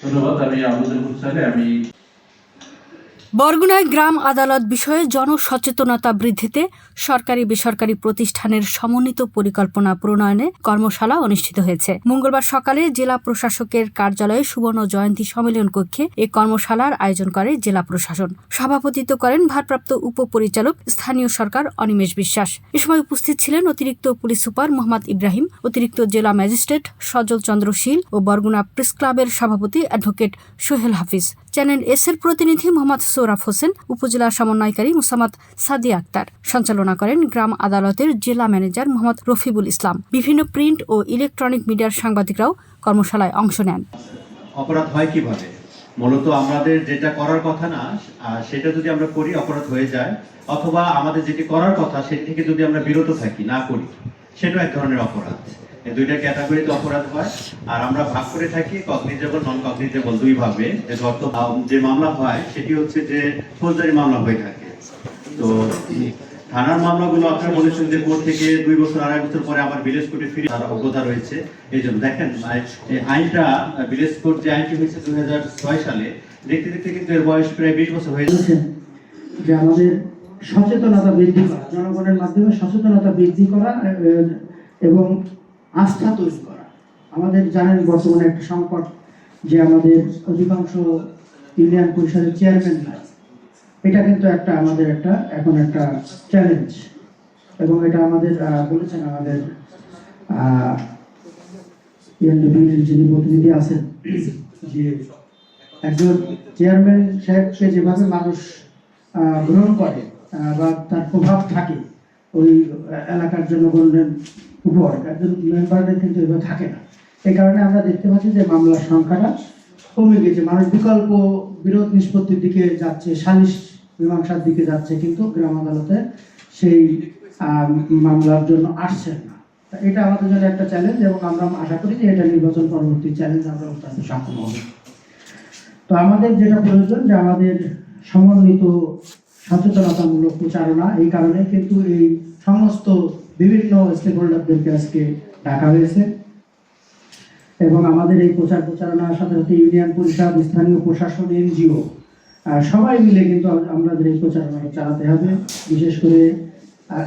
ধন্যবাদ আমি আবেদন করতে চাইলে আমি বরগুনায় গ্রাম আদালত বিষয়ে জনসচেতনতা বৃদ্ধিতে সরকারি বেসরকারি প্রতিষ্ঠানের সমন্বিত পরিকল্পনা প্রণয়নে কর্মশালা অনুষ্ঠিত হয়েছে। মঙ্গলবার সকালে জেলা প্রশাসকের কার্যালয়ে সুবর্ণ জয়ন্তী সম্মেলন কক্ষে এ কর্মশালার আয়োজন করে জেলা প্রশাসন। সভাপতিত্ব করেন ভারপ্রাপ্ত উপপরিচালক স্থানীয় সরকার অনিমেষ বিশ্বাস। এ সময় উপস্থিত ছিলেন অতিরিক্ত পুলিশ সুপার মোহাম্মদ ইব্রাহিম, অতিরিক্ত জেলা ম্যাজিস্ট্রেট সজল চন্দ্র শীল ও বরগুনা প্রেস ক্লাবের সভাপতি advocate Sohel Hafiz. Channel S এর প্রতিনিধি মোহাম্মদ সৌরাফ হোসেন, উপজেলা সমন্বয়কারী মুসামাদ সাদিয়া আক্তার। সঞ্চালনা করেন গ্রাম আদালতের জেলা ম্যানেজার মোহাম্মদ রফিবুল ইসলাম। বিভিন্ন প্রিন্ট ও ইলেকট্রনিক মিডিয়ার সাংবাদিকরাও কর্মশালায় অংশ নেন। অপরাধ হয় কীভাবে? মূলত আমাদের যেটা করার কথা না সেটা যদি আমরা করি, অপরাধ হয়ে যায়, অথবা আমাদের যেটি করার কথা সেটি থেকে যদি আমরা বিরত থাকি, না করি, সেটাও এক ধরনের অপরাধ। এই দুইটা ক্যাটাগরিতে অপরাধ হয়। আর আমরা ভাগ করে থাকি কগনিজেবল নন কগনিজেবল দুই ভাবে যে গত যে মামলা হয়, সেটি হচ্ছে যে ফৌজদারি মামলা হয়ে থাকে। তো থানার মামলাগুলো আপনারা বলেছেন যে কোর্ট থেকে দুই বছর, আড়াই বছর পরে আবার বিলেজ কোর্টে ফিরে তার অজ্ঞতা রয়েছে। এই জন্য দেখেন আই- আইনটা বিলেজ কোর্ট যে আইনটি হয়েছে দুই হাজার ছয় সালে, দেখতে দেখতে কিন্তু এর বয়স প্রায় বিশ বছর হয়ে বলেছেন যে আমাদের সচেতনতা বৃদ্ধি করা, জনগণের মাধ্যমে সচেতনতা বৃদ্ধি করা এবং আস্থা তৈরি করা। আমাদের জানেন বর্তমানে একটা সংকট যে আমাদের অধিকাংশ ইউনিয়ন পরিষদের চেয়ারম্যান নাই। এটা কিন্তু একটা আমাদের একটা, এখন একটা চ্যালেঞ্জ এবং এটা আমাদের বলেছেন আমাদের যিনি প্রতিনিধি আছেন, যে একজন চেয়ারম্যান সাহেবকে যেভাবে মানুষ গ্রহণ করে বা তার প্রভাব থাকে, ওই এলাকার জনগণের উপর একজন মেম্বারদের কিন্তু এভাবে থাকে না। এই কারণে আমরা দেখতে পাচ্ছি যে মামলার সংখ্যাটা কমে গেছে। মানুষ বিকল্প বিরোধ নিষ্পত্তির দিকে যাচ্ছে, সালিশ মীমাংসার দিকে যাচ্ছে, কিন্তু গ্রাম আদালতে সেই মামলার জন্য আসছেন না। এটা আমাদের জন্য একটা চ্যালেঞ্জ এবং আমরা আশা করি যে এটা নির্বাচন পরবর্তী চ্যালেঞ্জ আমরা উত্তরতে সক্ষম হব। তো আমাদের যেটা প্রয়োজন যে আমাদের সমন্বিত সচেতনতামূলক প্রচারণা, এই কারণে কিন্তু এই সমস্ত বিভিন্ন স্টেক হোল্ডারদেরকে আজকে ডাকা হয়েছে। এবং আমাদের এই প্রচার প্রচারণার সাথে সাথে ইউনিয়ন পরিষদ, স্থানীয় প্রশাসন, এনজিও সবাই মিলে কিন্তু আমাদের এই প্রচারণাটা চালাতে হবে। বিশেষ করে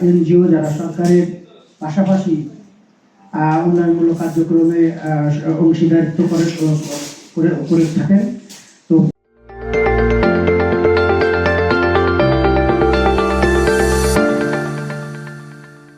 এনজিও যারা সরকারের পাশাপাশি উন্নয়নমূলক কার্যক্রমে অংশীদারিত্ব করে করে থাকেন।